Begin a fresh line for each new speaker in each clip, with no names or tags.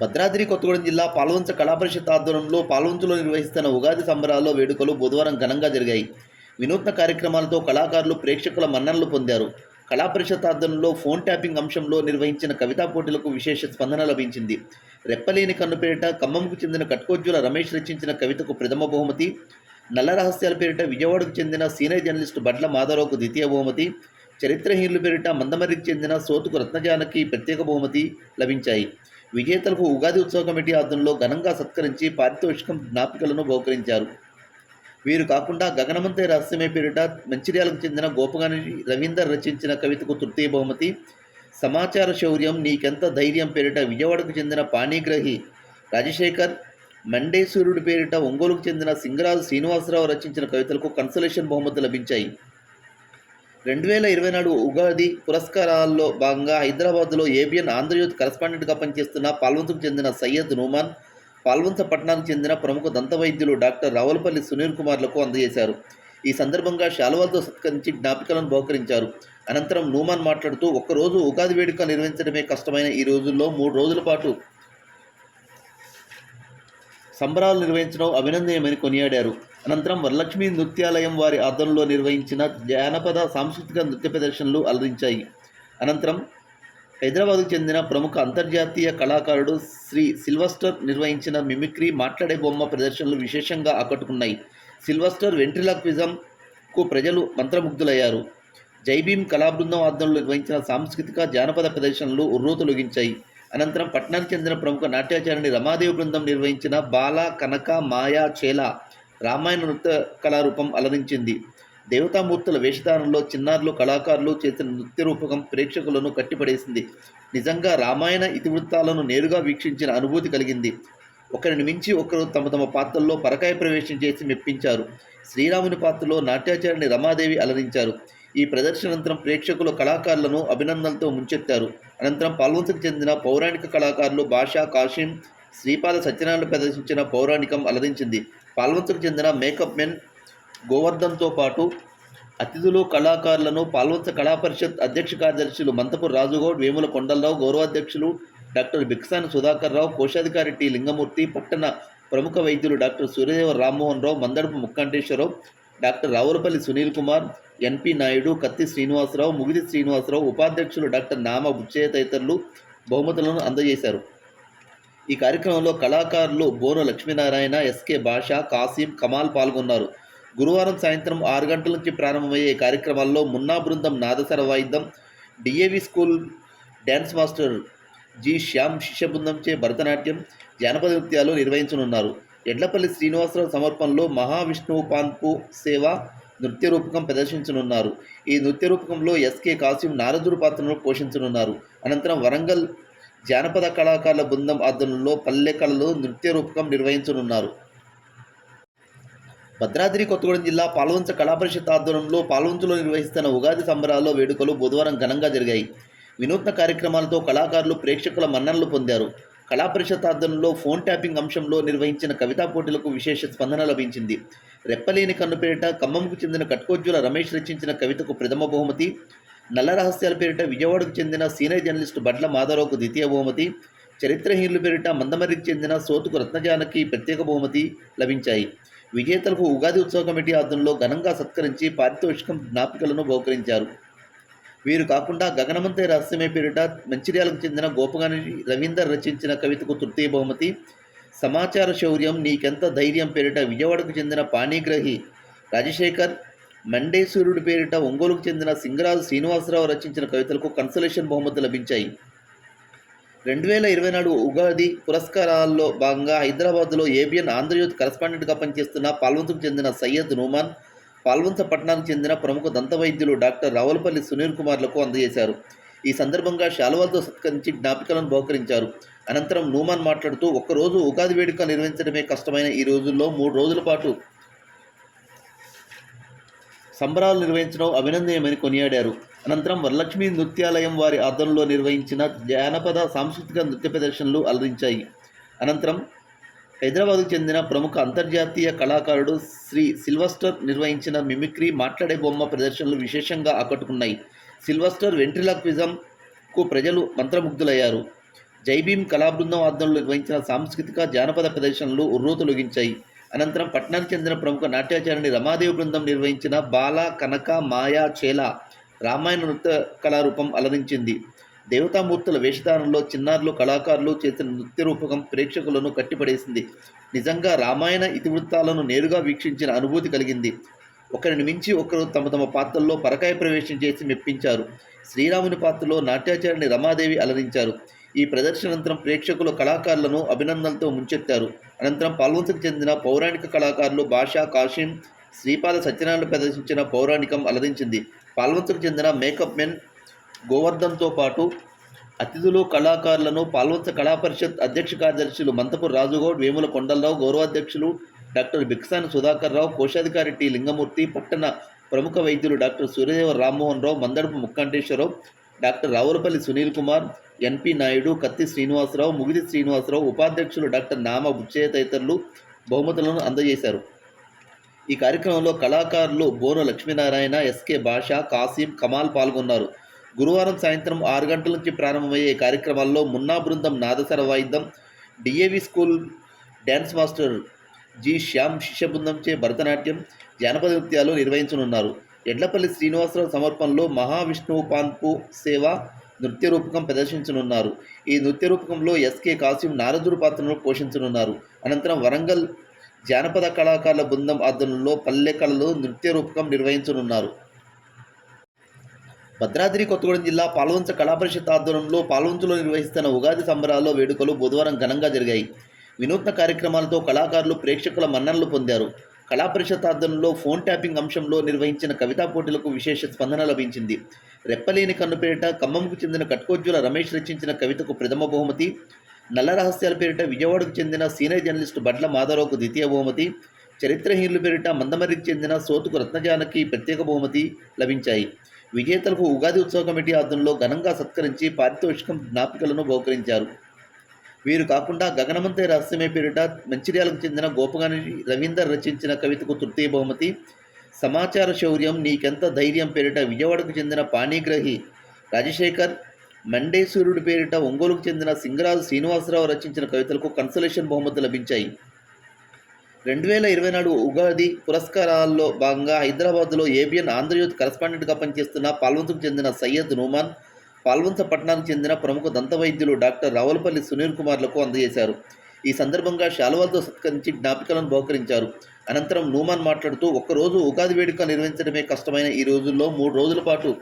భద్రాద్రి కొత్తగూడెం జిల్లా పాల్వంచ కళాపరిషత్ ఆధ్వర్యంలో పాల్వంచలో నిర్వహిస్తున్న ఉగాది సంబరాల్లో వేడుకలు బుధవారం ఘనంగా జరిగాయి. వినూత్న కార్యక్రమాలతో కళాకారులు ప్రేక్షకుల మన్ననలు పొందారు. కళాపరిషత్ ఆధ్వర్యంలో ఫోన్ ట్యాపింగ్ అంశంలో నిర్వహించిన కవితా పోటీలకు విశేష స్పందన లభించింది. రెప్పలేని కన్ను పేరిట ఖమ్మంకు చెందిన కట్కోజ్జుల రమేష్ రచించిన కవితకు ప్రథమ బహుమతి. నల్ల రహస్యాల పేరిట విజయవాడకు చెందిన సీనియర్ జర్నలిస్టు బట్ల మాధవరావుకు ద్వితీయ బహుమతి. చరిత్రహీనుల పేరిట మందమరికి చెందిన సోతుకు రత్నజానకి ప్రత్యేక బహుమతి లభించాయి. విజేతలకు ఉగాది ఉత్సవ కమిటీ ఆధ్వర్యంలో ఘనంగా సత్కరించి పారితోషికం జ్ఞాపికలను బహుకరించారు. వీరు కాకుండా గగనమంతే రహస్యమే పేరిట మంచిర్యాలకు చెందిన గోపగాని రవీందర్ రచించిన కవితకు తృతీయ బహుమతి సమాచార శౌర్యం నీకెంత ధైర్యం పేరిట విజయవాడకు చెందిన పాణిగ్రహి రాజశేఖర్ మండేశ్వరుడి పేరిట ఒంగోలుకు చెందిన సింగరాజు శ్రీనివాసరావు రచించిన కవితలకు కన్సలేషన్ బహుమతి లభించాయి. రెండు వేల ఇరవై నాలుగు ఉగాది పురస్కారాల్లో భాగంగా హైదరాబాద్లో ఏబిఎన్ ఆంధ్రజ్యోతి కరస్పాండెంట్గా పనిచేస్తున్న పాల్వంతకు చెందిన సయ్యద్ నూమాన్ పాల్వంత పట్టణానికి చెందిన ప్రముఖ దంత వైద్యులు డాక్టర్ రావులపల్లి సునీల్ కుమార్లకు అందజేశారు. ఈ సందర్భంగా శాలువాతో సత్కరించి జ్ఞాపికలను బహుకరించారు. అనంతరం నూమాన్ మాట్లాడుతూ ఒక్కరోజు ఉగాది వేడుక నిర్వహించడమే కష్టమైన ఈ రోజుల్లో మూడు రోజుల పాటు సంబరాలు నిర్వహించడం అభినందనీయమని కొనియాడారు. అనంతరం వరలక్ష్మి నృత్యాలయం వారి ఆధ్వర్యంలో నిర్వహించిన జానపద సాంస్కృతిక నృత్య ప్రదర్శనలు అలరించాయి. అనంతరం హైదరాబాద్కు చెందిన ప్రముఖ అంతర్జాతీయ కళాకారుడు శ్రీ సిల్వస్టర్ నిర్వహించిన మిమిక్రీ మాట్లాడే బొమ్మ ప్రదర్శనలు విశేషంగా ఆకట్టుకున్నాయి. సిల్వస్టర్ వెంట్రిలాక్విజంకు ప్రజలు మంత్రముగ్ధులయ్యారు. జైభీం కళాబృందం ఆధ్వర్యంలో నిర్వహించిన సాంస్కృతిక జానపద ప్రదర్శనలు ఉర్రూతలొగించాయి అనంతరం పట్నానికి చెందిన ప్రముఖ నాట్యాచారిణి రమాదేవి బృందం నిర్వహించిన బాల కనక మాయా చేల రామాయణ నృత్య కళారూపం అలరించింది. దేవతామూర్తుల వేషధారణలో చిన్నారులు కళాకారులు చేసిన నృత్య రూపకం ప్రేక్షకులను కట్టిపడేసింది. నిజంగా రామాయణ ఇతివృత్తాలను నేరుగా వీక్షించిన అనుభూతి కలిగింది. ఒకరిని మించి ఒకరు తమ తమ పాత్రల్లో పరకాయ ప్రవేశం చేసి మెప్పించారు. శ్రీరాముని పాత్రలో నాట్యాచారిణి రమాదేవి అలరించారు. ఈ ప్రదర్శనంతరం ప్రేక్షకులు కళాకారులను అభినందనలతో ముంచెత్తారు. అనంతరం పాల్వంతకు చెందిన పౌరాణిక కళాకారులు భాషా కాశీం శ్రీపాద సత్యనారాయణ ప్రదర్శించిన పౌరాణికం అలరించింది. పాల్వంతకు చెందిన మేకప్ మెన్ గోవర్ధన్తో పాటు అతిథులు కళాకారులను పాల్వంత కళా పరిషత్ అధ్యక్ష కార్యదర్శులు మంతపూర్ రాజుగౌడ్ వేముల కొండలరావు గౌరవాధ్యక్షులు డాక్టర్ బిక్సాని సుధాకర్ రావు కోశాధికారి టి లింగమూర్తి పట్టణ ప్రముఖ వైద్యులు doctor Suryadeva Rammohan Rao Mandadapu Mukkanteswararao doctor Ravulapalli Sunil Kumar N P Naidu Katti Srinivasarao ముగిది Srinivasarao ఉపాధ్యక్షులు డాక్టర్ నామ బుచ్చయ్య తదితరులు బహుమతులను అందజేశారు. ఈ కార్యక్రమంలో కళాకారులు బోను లక్ష్మీనారాయణ ఎస్కే భాష కాసిం కమాల్ పాల్గొన్నారు. గురువారం సాయంత్రం ఆరు గంటల నుంచి ప్రారంభమయ్యే కార్యక్రమాల్లో మున్నా బృందం నాదసర వాయిద్యం DAV school dance master G Shyam శిష్య బృందంచే భరతనాట్యం జానపద నృత్యాలు నిర్వహించనున్నారు. ఎడ్లపల్లి శ్రీనివాసరావు సమర్పణలో మహావిష్ణువు పాన్పు సేవ నృత్య రూపకం ప్రదర్శించనున్నారు. ఈ నృత్య రూపకంలో ఎస్కే కాసిం నారదుడు పాత్రను పోషించనున్నారు. అనంతరం వరంగల్ జానపద కళాకారుల బృందం ఆధ్వర్యంలో పల్లె కళలు నృత్య రూపకం నిర్వహించనున్నారు. భద్రాద్రి కొత్తగూడెం జిల్లా పాల్వంచ కళాపరిషత్ ఆధ్వర్యంలో పాల్వంచలో నిర్వహిస్తున్న ఉగాది సంబరాల్లో వేడుకలు బుధవారం ఘనంగా జరిగాయి. వినూత్న కార్యక్రమాలతో కళాకారులు ప్రేక్షకుల మన్ననలు పొందారు. కళాపరిషత్ ఆధ్వర్యంలో ఫోన్ ట్యాపింగ్ అంశంలో నిర్వహించిన కవితా పోటీలకు విశేష స్పందన లభించింది. రెప్పలేని కన్నుపేట ఖమ్మంకు చెందిన కట్కోజ్జుల రమేష్ రచించిన కవితకు ప్రథమ బహుమతి నల్ల రహస్యాల పేరిట విజయవాడకు చెందిన సీనియర్ జర్నలిస్టు బడ్ల మాధవరావుకు ద్వితీయ బహుమతి చరిత్రహీనుల పేరిట మందమరికి చెందిన సోతుకు రత్నజానకి ప్రత్యేక బహుమతి లభించాయి. విజేతలకు ఉగాది ఉత్సవ కమిటీ ఆధ్వర్యంలో ఘనంగా సత్కరించి పారితోషికం జ్ఞాపికలను బహుకరించారు. వీరు కాకుండా గగనమంతే రహస్యమే పేరిట మంచిర్యాలకు చెందిన గోపగాని రవీందర్ రచించిన కవితకు తృతీయ బహుమతి సమాచార శౌర్యం నీకెంత ధైర్యం పేరిట విజయవాడకు చెందిన పాణిగ్రహి రాజశేఖర్ మండేశ్వరుడి పేరిట ఒంగోలుకు చెందిన సింగరాజు శ్రీనివాసరావు రచించిన కవితలకు కన్సలేషన్ బహుమతి లభించాయి. రెండు వేల ఇరవై నాలుగు ఉగాది పురస్కారాల్లో భాగంగా హైదరాబాద్లో ఏబిఎన్ ఆంధ్రజ్యోతి కరస్పాండెంట్గా పనిచేస్తున్న పాల్వంతకు చెందిన సయ్యద్ నూమాన్ పాల్వంత పట్టణానికి చెందిన ప్రముఖ దంతవైద్యులు డాక్టర్ రావులపల్లి సునీల్ కుమార్లకు అందజేశారు. ఈ సందర్భంగా శాలువాతో సత్కరించి జ్ఞాపికలను బహుకరించారు. అనంతరం నూమాన్ మాట్లాడుతూ ఒక్కరోజు ఉగాది వేడుక నిర్వహించడమే కష్టమైన ఈ రోజుల్లో మూడు రోజుల పాటు సంబరాలు నిర్వహించడం అభినందనీయమని కొనియాడారు. అనంతరం వరలక్ష్మి నృత్యాలయం వారి ఆధ్వర్యంలో నిర్వహించిన జానపద సాంస్కృతిక నృత్య ప్రదర్శనలు అలరించాయి. అనంతరం హైదరాబాద్కు చెందిన ప్రముఖ అంతర్జాతీయ కళాకారుడు శ్రీ సిల్వస్టర్ నిర్వహించిన మిమిక్రీ మాట్లాడే బొమ్మ ప్రదర్శనలు విశేషంగా ఆకట్టుకున్నాయి. సిల్వస్టర్ వెంట్రిలాక్విజంకు ప్రజలు మంత్రముగ్ధులయ్యారు. జైభీం కళాబృందం ఆధ్వర్యంలో నిర్వహించిన సాంస్కృతిక జానపద ప్రదర్శనలు ఉర్రూతలొగించాయి. అనంతరం పట్నానికి చెందిన ప్రముఖ నాట్యాచారిణి రమాదేవి బృందం నిర్వహించిన బాల కనక మాయా చేల రామాయణ నృత్య కళారూపం అలరించింది. దేవతామూర్తుల వేషధారణలో చిన్నారులు కళాకారులు చేసిన నృత్య రూపకం ప్రేక్షకులను కట్టిపడేసింది. నిజంగా రామాయణ ఇతివృత్తాలను నేరుగా వీక్షించిన అనుభూతి కలిగింది. ఒకరిని మించి ఒకరు తమ తమ పాత్రల్లో పరకాయ ప్రవేశం చేసి మెప్పించారు. శ్రీరాముని పాత్రలో నాట్యాచారిణి రమాదేవి అలరించారు. ఈ ప్రదర్శనానంతరం ప్రేక్షకులు కళాకారులను అభినందనలతో ముంచెత్తారు. అనంతరం పాల్వంతకు చెందిన పౌరాణిక కళాకారులు భాషా కాశీం శ్రీపాద సత్యనారాయణ ప్రదర్శించిన పౌరాణికం అలరించింది. పాల్వంతకు చెందిన మేకప్ మెన్ గోవర్ధన్తో పాటు అతిథులు కళాకారులను పాల్వంత కళా పరిషత్ అధ్యక్ష కార్యదర్శులు మంతపూర్ రాజుగౌడ్ వేముల కొండలరావు గౌరవాధ్యక్షులు డాక్టర్ బిక్సాని సుధాకర్ రావు కోశాధికారి టి లింగమూర్తి పట్టణ ప్రముఖ వైద్యులు doctor Suryadeva Rammohan Rao Mandadapu Mukkanteswararao doctor Ravulapalli Sunil Kumar N P Naidu Katti Srinivasarao ముగిది Srinivasarao ఉపాధ్యక్షులు డాక్టర్ నామ బుచ్చయ్య తదితరులు బహుమతులను అందజేశారు. ఈ కార్యక్రమంలో కళాకారులు బోను లక్ష్మీనారాయణ ఎస్కే భాష కాసిం కమాల్ పాల్గొన్నారు. గురువారం సాయంత్రం ఆరు గంటల నుంచి ప్రారంభమయ్యే కార్యక్రమాల్లో మున్నా బృందం నాదసర వాయిద్యం DAV school dance master G Shyam శిష్య బృందంచే భరతనాట్యం జానపద నృత్యాలు నిర్వహించనున్నారు. ఎడ్లపల్లి శ్రీనివాసరావు సమర్పణలో మహావిష్ణువు పాన్పు సేవ నృత్య రూపకం ప్రదర్శించనున్నారు. ఈ నృత్య రూపకంలో ఎస్కే కాసిం నారదుడు పాత్రను పోషించనున్నారు. అనంతరం వరంగల్ జానపద కళాకారుల బృందం ఆధ్వర్యంలో పల్లె కళలు నృత్య రూపకం నిర్వహించనున్నారు. భద్రాద్రి కొత్తగూడెం జిల్లా పాల్వంచ కళాపరిషత్ ఆధ్వర్యంలో పాల్వంచలో నిర్వహిస్తున్న ఉగాది సంబరాల్లో వేడుకలు బుధవారం ఘనంగా జరిగాయి. వినూత్న కార్యక్రమాలతో కళాకారులు ప్రేక్షకుల మన్ననలు పొందారు. కళాపరిషత్ ఆధ్వర్యంలో ఫోన్ ట్యాపింగ్ అంశంలో నిర్వహించిన కవితా పోటీలకు విశేష స్పందన లభించింది. రెప్పలేని కన్ను పేరిట ఖమ్మంకు చెందిన కట్కోజ్జుల రమేష్ రచించిన కవితకు ప్రథమ బహుమతి. నల్ల రహస్యాల పేరిట విజయవాడకు చెందిన సీనియర్ జర్నలిస్టు బడ్ల మాధవరావుకు ద్వితీయ బహుమతి. చరిత్రహీనుల పేరిట మందమరికి చెందిన సోతుకు రత్నజానకి ప్రత్యేక బహుమతి లభించాయి. విజేతలకు ఉగాది ఉత్సవ కమిటీ ఆధ్వర్యంలో ఘనంగా సత్కరించి పారితోషికం జ్ఞాపికలను బహుకరించారు. వీరు కాకుండా గగనమంతే రహస్యమే పేరిట మంచిర్యాలకు చెందిన గోపగాని రవీందర్ రచించిన కవితకు తృతీయ బహుమతి. సమాచార శౌర్యం నీకెంత ధైర్యం పేరిట విజయవాడకు చెందిన పాణిగ్రహి రాజశేఖర్ మండేశ్వరుడి పేరిట ఒంగోలుకు చెందిన సింగరాజు శ్రీనివాసరావు రచించిన కవితలకు కన్సలేషన్ బహుమతి లభించాయి. రెండు వేల ఇరవై నాలుగు ఉగాది పురస్కారాల్లో భాగంగా హైదరాబాద్లో ఏబిఎన్ ఆంధ్రజ్యోతి కరస్పాండెంట్గా పనిచేస్తున్న పాల్వంతుకు చెందిన సయ్యద్ నుమాన్ పాల్వంత పట్టణానికి చెందిన ప్రముఖ దంతవైద్యులు డాక్టర్ రావులపల్లి సునీల్ కుమార్లకు అందజేశారు. ఈ సందర్భంగా శాలువాలతో సత్కరించి జ్ఞాపికలను బహుకరించారు. అనంతరం నూమాన్ మాట్లాడుతూ ఒక్కరోజు ఉగాది వేడుక నిర్వహించడమే కష్టమైన ఈ రోజుల్లో మూడు రోజుల పాటు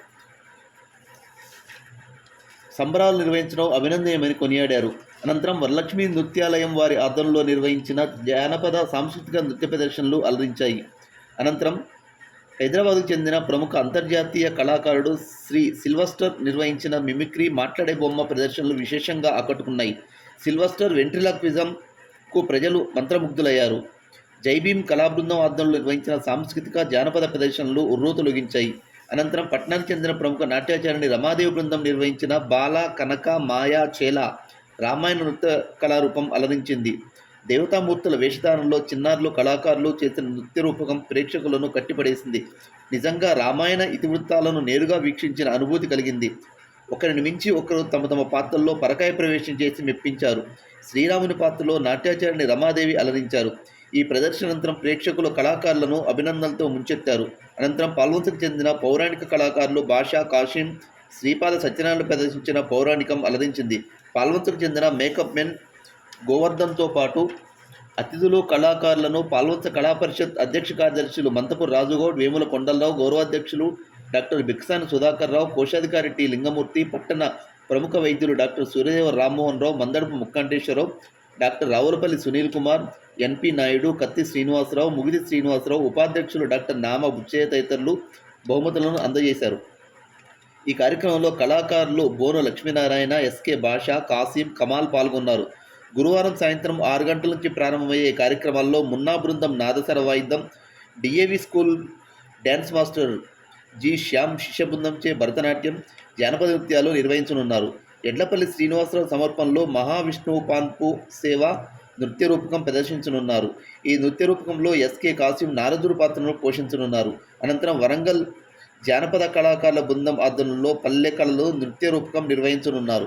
సంబరాలు నిర్వహించడం అభినందనీయమని కొనియాడారు. అనంతరం వరలక్ష్మి నృత్యాలయం వారి ఆధ్వర్యంలో నిర్వహించిన జానపద సాంస్కృతిక నృత్య ప్రదర్శనలు అలరించాయి. అనంతరం హైదరాబాద్కు చెందిన ప్రముఖ అంతర్జాతీయ కళాకారుడు శ్రీ సిల్వస్టర్ నిర్వహించిన మిమిక్రీ మాట్లాడే బొమ్మ ప్రదర్శనలు విశేషంగా ఆకట్టుకున్నాయి. సిల్వస్టర్ వెంట్రిలాక్విజంకు ప్రజలు మంత్రముగ్ధులయ్యారు. జైభీం కళాబృందం ఆధ్వర్యంలో నిర్వహించిన సాంస్కృతిక జానపద ప్రదర్శనలు ఉర్రూతలొగించాయి అనంతరం పట్నానికి చెందిన ప్రముఖ నాట్యాచారిణి రమాదేవి బృందం నిర్వహించిన బాల కనక మాయా చేల రామాయణ నృత్య కళారూపం అలరించింది దేవతామూర్తుల వేషధారణలో చిన్నారులు కళాకారులు చేసిన నృత్య రూపకం ప్రేక్షకులను కట్టిపడేసింది. నిజంగా రామాయణ ఇతివృత్తాలను నేరుగా వీక్షించిన అనుభూతి కలిగింది. ఒకరిని మించి ఒకరు తమ తమ పాత్రల్లో పరకాయ ప్రవేశం చేసి మెప్పించారు. శ్రీరాముని పాత్రలో నాట్యాచారిణి రమాదేవి అలరించారు. ఈ ప్రదర్శనంతరం ప్రేక్షకులు కళాకారులను అభినందనలతో ముంచెత్తారు. అనంతరం పాల్వంతకు చెందిన పౌరాణిక కళాకారులు భాషా కాశీం శ్రీపాద సత్యనారాయణ ప్రదర్శించిన పౌరాణికం అలరించింది. పాల్వంతకు చెందిన మేకప్ మెన్ గోవర్ధన్తో పాటు అతిథులు కళాకారులను పాల్వంచ కళా పరిషత్ అధ్యక్ష కార్యదర్శులు మంతపు రాజుగౌడ్ వేముల కొండలరావు గౌరవాధ్యక్షులు డాక్టర్ బిక్సాని సుధాకర్ రావు కోశాధికారి టి లింగమూర్తి పట్టణ ప్రముఖ వైద్యులు doctor Suryadeva Rammohan Rao Mandadapu Mukkanteswararao doctor Ravulapalli Sunil Kumar N P Naidu Katti Srinivasarao ముగిది Srinivasarao ఉపాధ్యక్షులు డాక్టర్ నామ బుచ్చయ్య తదితరులు బహుమతులను అందజేశారు. ఈ కార్యక్రమంలో కళాకారులు బోను లక్ష్మీనారాయణ ఎస్కే భాష కాసిం కమాల్ పాల్గొన్నారు. గురువారం సాయంత్రం ఆరు గంటల నుంచి ప్రారంభమయ్యే కార్యక్రమాల్లో మున్నా బృందం నాదసర వాయిద్యం DAV school dance master G Shyam శిష్య బృందంచే భరతనాట్యం జానపద నృత్యాలు నిర్వహించనున్నారు. ఎడ్లపల్లి శ్రీనివాసరావు సమర్పణలో మహావిష్ణువు పాన్పు సేవ నృత్య రూపకం ప్రదర్శించనున్నారు. ఈ నృత్య రూపకంలో ఎస్కే కాసిం నారదుడు పాత్రను పోషించనున్నారు. అనంతరం వరంగల్ జానపద కళాకారుల బృందం ఆధ్వర్యంలో పల్లె కళలు నృత్య రూపకం నిర్వహించనున్నారు.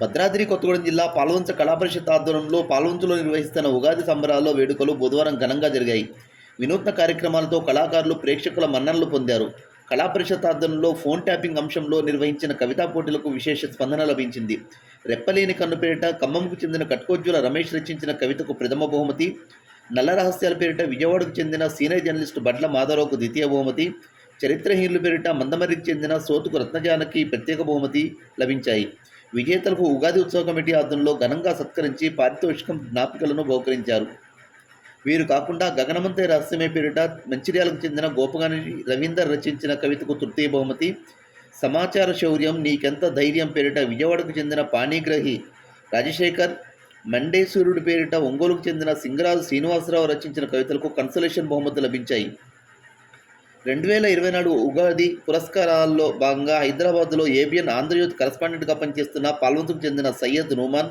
భద్రాద్రి కొత్తగూడెం జిల్లా పాల్వంచ కళాపరిషత్ ఆధ్వర్యంలో పాల్వంచలో నిర్వహిస్తున్న ఉగాది సంబరాల్లో వేడుకలు బుధవారం ఘనంగా జరిగాయి. వినూత్న కార్యక్రమాలతో కళాకారులు ప్రేక్షకుల మన్ననలు పొందారు. కళాపరిషత్ ఆధ్వర్యంలో ఫోన్ ట్యాపింగ్ అంశంలో నిర్వహించిన కవితా పోటీలకు విశేష స్పందన లభించింది. రెప్పలేని కన్ను పేరిట ఖమ్మంకు చెందిన కట్కోజ్జుల రమేష్ రచించిన కవితకు ప్రథమ బహుమతి. నల్ల రహస్యాల పేరిట విజయవాడకు చెందిన సీనియర్ జర్నలిస్టు బడ్ల మాధవరావుకు ద్వితీయ బహుమతి. చరిత్రహీనుల పేరిట మందమరికి చెందిన సోతుకు రత్నజానకి ప్రత్యేక బహుమతి లభించాయి. విజేతలకు ఉగాది ఉత్సవ కమిటీ ఆధ్వర్యంలో ఘనంగా సత్కరించి పారితోషికం జ్ఞాపికలను బహుకరించారు. వీరు కాకుండా గగనమంతే రహస్యమే పేరిట మంచిర్యాలకు చెందిన గోపగాని రవీందర్ రచించిన కవితకు తృతీయ బహుమతి సమాచార శౌర్యం నీకెంత ధైర్యం పేరిట విజయవాడకు చెందిన పాణిగ్రహి రాజశేఖర్ మండేశ్వరుడి పేరిట ఒంగోలుకు చెందిన సింగరాజు శ్రీనివాసరావు రచించిన కవితలకు కన్సలేషన్ బహుమతి లభించాయి. రెండు వేల ఇరవై నాలుగు ఉగాది పురస్కారాల్లో భాగంగా హైదరాబాద్లో ఏబిఎన్ ఆంధ్రజ్యోతి కరస్పాండెంట్గా పనిచేస్తున్న పాల్వంతకు చెందిన సయ్యద్ నూమాన్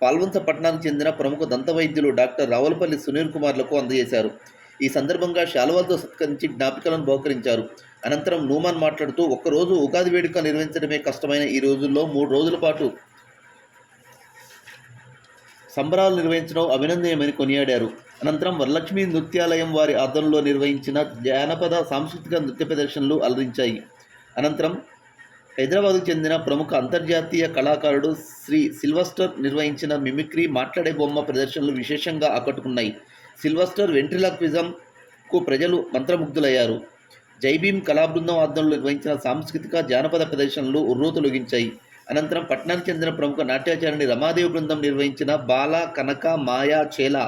పాల్వంత పట్టణానికి చెందిన ప్రముఖ దంత వైద్యులు డాక్టర్ రావులపల్లి సునీల్ కుమార్లకు అందజేశారు. ఈ సందర్భంగా శాలువాలతో సత్కరించి జ్ఞాపికలను బహుకరించారు. అనంతరం నూమాన్ మాట్లాడుతూ ఒక్కరోజు ఉగాది వేడుక నిర్వహించడమే కష్టమైన ఈ రోజుల్లో మూడు రోజుల పాటు సంబరాలు నిర్వహించడం అభినందనీయమని కొనియాడారు. అనంతరం వరలక్ష్మి నృత్యాలయం వారి ఆధ్వర్యంలో నిర్వహించిన జానపద సాంస్కృతిక నృత్య ప్రదర్శనలు అలరించాయి. అనంతరం హైదరాబాద్కు చెందిన ప్రముఖ అంతర్జాతీయ కళాకారుడు శ్రీ సిల్వస్టర్ నిర్వహించిన మిమిక్రీ మాట్లాడే బొమ్మ ప్రదర్శనలు విశేషంగా ఆకట్టుకున్నాయి. సిల్వస్టర్ వెంట్రిలాక్విజంకు ప్రజలు మంత్రముగ్ధులయ్యారు. జైభీం కళాబృందం ఆధ్వర్యంలో నిర్వహించిన సాంస్కృతిక జానపద ప్రదర్శనలు ఉర్రూతలొగించాయి. అనంతరం పట్నానికి చెందిన ప్రముఖ నాట్యాచారిణి రమాదేవి బృందం నిర్వహించిన బాల కనక మాయా చేల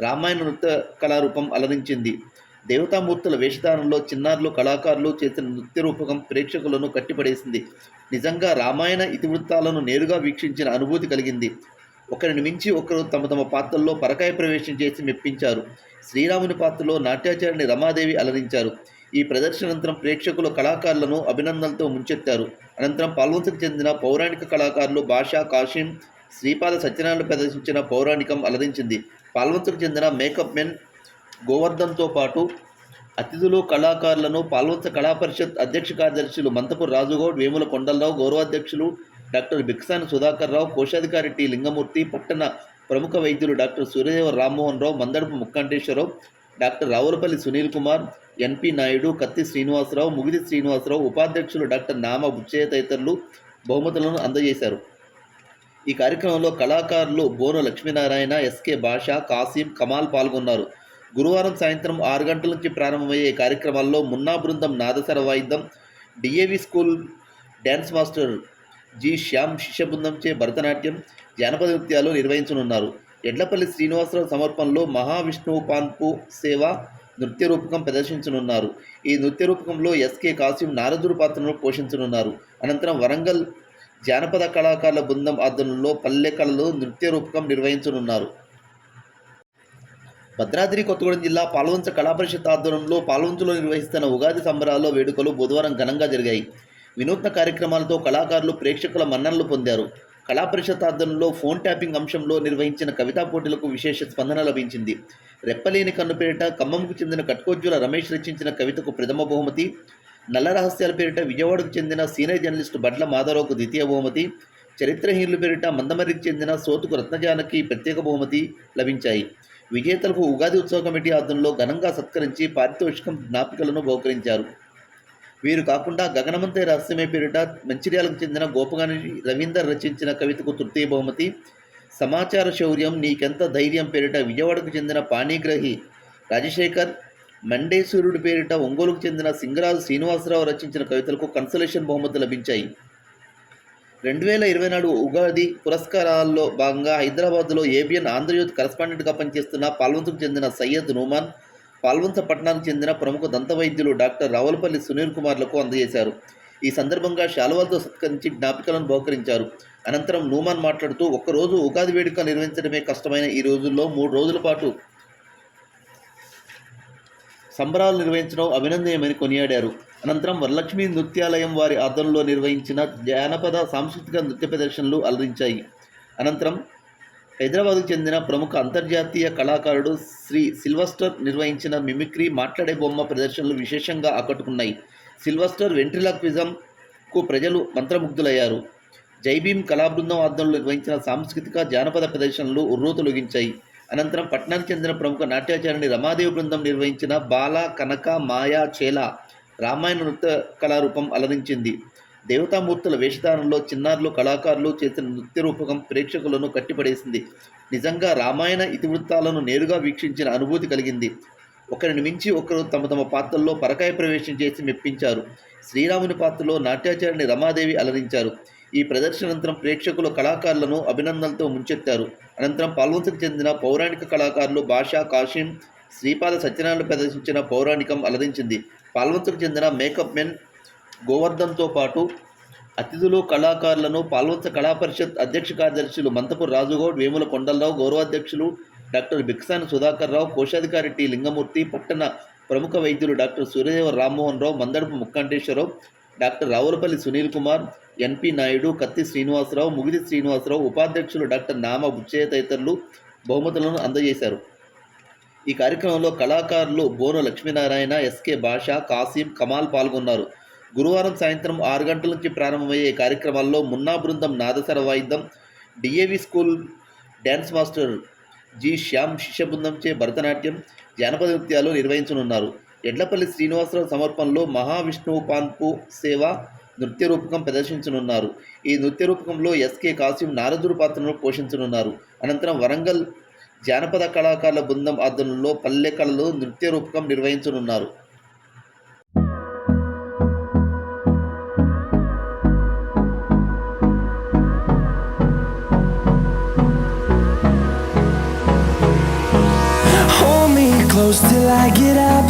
రామాయణ నృత్య కళారూపం అలరించింది. దేవతామూర్తుల వేషధారణలో చిన్నారులు కళాకారులు చేసిన నృత్య రూపకం ప్రేక్షకులను కట్టిపడేసింది. నిజంగా రామాయణ ఇతివృత్తాలను నేరుగా వీక్షించిన అనుభూతి కలిగింది. ఒకరిని మించి ఒకరు తమ తమ పాత్రల్లో పరకాయ ప్రవేశం చేసి మెప్పించారు. శ్రీరాముని పాత్రలో నాట్యాచారిణి రమాదేవి అలరించారు. ఈ ప్రదర్శనంతరం ప్రేక్షకులు కళాకారులను అభినందనలతో ముంచెత్తారు. అనంతరం పాల్వంతకు చెందిన పౌరాణిక కళాకారులు భాషా కాశీం శ్రీపాద సత్యనారాయణ ప్రదర్శించిన పౌరాణికం అలరించింది. పాల్వంతకు చెందిన మేకప్ మెన్ గోవర్ధన్తో పాటు అతిథులు కళాకారులను పాల్వంత కళా పరిషత్ అధ్యక్ష కార్యదర్శులు మంతపూర్ రాజుగౌడ్ వేముల కొండలరావు గౌరవాధ్యక్షులు డాక్టర్ బిక్సాని సుధాకర్ రావు కోశాధికారి టి లింగమూర్తి పట్టణ ప్రముఖ వైద్యులు doctor Suryadeva Rammohan Rao Mandadapu Mukkanteswararao doctor Ravulapalli Sunil Kumar N P Naidu Katti Srinivasarao ముగిది Srinivasarao ఉపాధ్యక్షులు డాక్టర్ నామ బుచ్చయ్య తదితరులు బహుమతులను అందజేశారు. ఈ కార్యక్రమంలో కళాకారులు బోను లక్ష్మీనారాయణ ఎస్కే భాష కాసిం కమాల్ పాల్గొన్నారు. గురువారం సాయంత్రం ఆరు గంటల నుంచి ప్రారంభమయ్యే కార్యక్రమాల్లో మున్నా బృందం నాదసర వాయిద్యం DAV school dance master G Shyam శిష్య బృందంచే భరతనాట్యం జానపద నృత్యాలు నిర్వహించనున్నారు. ఎడ్లపల్లి శ్రీనివాసరావు సమర్పణలో మహావిష్ణువు పాన్పు సేవ నృత్య రూపకం ప్రదర్శించనున్నారు. ఈ నృత్య రూపకంలో ఎస్కే కాసిం నారదుడు పాత్రను పోషించనున్నారు. అనంతరం వరంగల్ జానపద కళాకారుల బృందం ఆధ్వర్యంలో పల్లె కళలు నృత్య రూపకం నిర్వహించనున్నారు. భద్రాద్రి కొత్తగూడెం జిల్లా పాల్వంచ కళాపరిషత్ ఆధ్వర్యంలో పాల్వంచలో నిర్వహిస్తున్న ఉగాది సంబరాల్లో వేడుకలు బుధవారం ఘనంగా జరిగాయి. వినూత్న కార్యక్రమాలతో కళాకారులు ప్రేక్షకుల మన్ననలు పొందారు. కళాపరిషత్ ఆధ్వర్యంలో ఫోన్ ట్యాపింగ్ అంశంలో నిర్వహించిన కవితా పోటీలకు విశేష స్పందన లభించింది. రెప్పలేని కన్నుపేట ఖమ్మంకు చెందిన కట్కోజ్జుల రమేష్ రచించిన కవితకు ప్రథమ బహుమతి నల్ల రహస్యాల పేరిట విజయవాడకు చెందిన సీనియర్ జర్నలిస్టు బడ్ల మాధవరావుకు ద్వితీయ బహుమతి చరిత్రహీనుల పేరిట మందమరికి చెందిన సోతుకు రత్నజానకి ప్రత్యేక బహుమతి లభించాయి. విజేతలకు ఉగాది ఉత్సవ కమిటీ ఆధ్వర్యంలో ఘనంగా సత్కరించి పారితోషికం జ్ఞాపికలను బహుకరించారు. వీరు కాకుండా గగనమంతే రహస్యమే పేరిట మంచిర్యాలకు చెందిన గోపగాని రవీందర్ రచించిన కవితకు తృతీయ బహుమతి సమాచార శౌర్యం నీకెంత ధైర్యం పేరిట విజయవాడకు చెందిన పాణిగ్రహి రాజశేఖర్ మండేశ్వరుడి పేరిట ఒంగోలుకు చెందిన సింగరాజు శ్రీనివాసరావు రచించిన కవితలకు కన్సలేషన్ బహుమతి లభించాయి. రెండు వేల ఇరవై నాలుగు ఉగాది పురస్కారాల్లో భాగంగా హైదరాబాద్లో ఏబిఎన్ ఆంధ్రజ్యోతి కరస్పాండెంట్గా పనిచేస్తున్న పాల్వంతకు చెందిన సయ్యద్ నూమాన్ పాల్వంత పట్టణానికి చెందిన ప్రముఖ దంతవైద్యులు డాక్టర్ రావులపల్లి సునీల్ కుమార్లకు అందజేశారు. ఈ సందర్భంగా శాలువాలతో సత్కరించి జ్ఞాపికలను బహుకరించారు. అనంతరం నూమాన్ మాట్లాడుతూ ఒక్కరోజు ఉగాది వేడుక నిర్వహించడమే కష్టమైన ఈ రోజుల్లో మూడు రోజుల పాటు సంబరాలు నిర్వహించడం అభినందనీయమని కొనియాడారు. అనంతరం వరలక్ష్మి నృత్యాలయం వారి ఆధ్వర్యంలో నిర్వహించిన జానపద సాంస్కృతిక నృత్య ప్రదర్శనలు అలరించాయి. అనంతరం హైదరాబాద్కు చెందిన ప్రముఖ అంతర్జాతీయ కళాకారుడు శ్రీ సిల్వస్టర్ నిర్వహించిన మిమిక్రీ మాట్లాడే బొమ్మ ప్రదర్శనలు విశేషంగా ఆకట్టుకున్నాయి. సిల్వస్టర్ వెంట్రిలాక్విజంకు ప్రజలు మంత్రముగ్ధులయ్యారు. జైభీం కళాబృందం ఆధ్వర్యంలో నిర్వహించిన సాంస్కృతిక జానపద ప్రదర్శనలు ఉర్రూతలొగించాయి. అనంతరం పట్టణానికి చెందిన ప్రముఖ నాట్యాచార్యుని రమాదేవి బృందం నిర్వహించిన బాల కనక మాయా చేల రామాయణ నృత్య కళారూపం అలరించింది దేవతామూర్తుల వేషధారణలో చిన్నారులు కళాకారులు చేసిన నృత్య రూపకం ప్రేక్షకులను కట్టిపడేసింది. నిజంగా రామాయణ ఇతివృత్తాలను నేరుగా వీక్షించిన అనుభూతి కలిగింది. ఒకరిని మించి ఒకరు తమ తమ పాత్రల్లో పరకాయ ప్రవేశం చేసి మెప్పించారు. శ్రీరాముని పాత్రలో నాట్యాచార్యుని రమాదేవి అలరించారు. ఈ ప్రదర్శనంతరం ప్రేక్షకులు కళాకారులను అభినందనలతో ముంచెత్తారు. అనంతరం పాల్వంతకు చెందిన పౌరాణిక కళాకారులు భాషా కాశీం శ్రీపాద సత్యనారాయణ ప్రదర్శించిన పౌరాణికం అలరించింది. పాల్వంతకు చెందిన మేకప్ మెన్ గోవర్ధన్తో పాటు అతిథులు కళాకారులను పాల్వంచ కళా పరిషత్ అధ్యక్ష కార్యదర్శులు మంతపూర్ రాజుగౌడ్ వేముల కొండలరావు గౌరవాధ్యక్షులు డాక్టర్ బిక్సాని సుధాకర్ రావు కోశాధికారి టి లింగమూర్తి పట్టణ ప్రముఖ వైద్యులు doctor Suryadeva Rammohan Rao Mandadapu Mukkanteswararao doctor Ravulapalli Sunil Kumar N P Naidu Katti Srinivasarao ముగిది Srinivasarao ఉపాధ్యక్షులు డాక్టర్ నామ బుచ్చయ్య తదితరులు బహుమతులను అందజేశారు. ఈ కార్యక్రమంలో కళాకారులు బోను లక్ష్మీనారాయణ ఎస్కే భాష కాసిం కమాల్ పాల్గొన్నారు. గురువారం సాయంత్రం ఆరు గంటల నుంచి ప్రారంభమయ్యే కార్యక్రమాల్లో మున్నా బృందం నాదసర వాయిద్యం DAV school dance master G Shyam శిష్య బృందంచే భరతనాట్యం జానపద నృత్యాలు నిర్వహించనున్నారు. ఎడ్లపల్లి శ్రీనివాసరావు సమర్పణలో మహావిష్ణువు పాన్పు సేవ నృత్య రూపకం ప్రదర్శించనున్నారు ఈ నృత్య రూపకంలో ఎస్కే కాసిం నారదుడు పాత్రను పోషించనున్నారు అనంతరం వరంగల్ జానపద కళాకారుల బృందం ఆధ్వర్యంలో పల్లె కళలు నృత్య రూపకం నిర్వహించనున్నారు
close till I get up.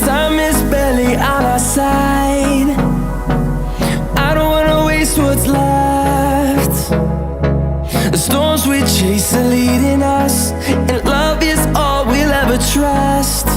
Time is barely on our side. Chase are leading us, and love is all we'll ever trust.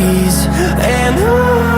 and I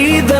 cidade.